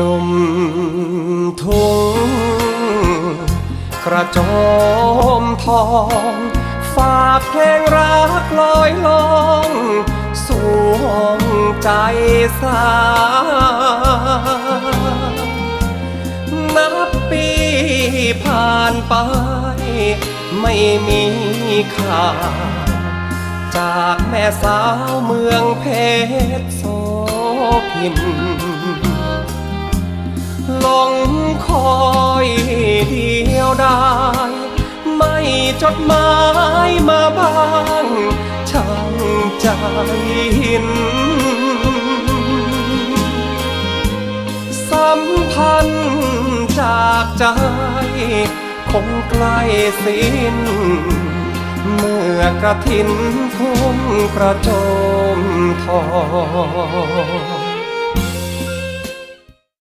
นมทุงกระโจมทอง ฝากเพลงรักลอยลองสวงใจสานับปีผ่านไป ไม่มีข่าจากแม่สาวเมืองเพชรโสพิน จดหมายมาบ้างช่างใจหิน สัมพันธ์จากใจ คงใกล้สิ้น เมื่อกระถินทุ่งกระโจมทอง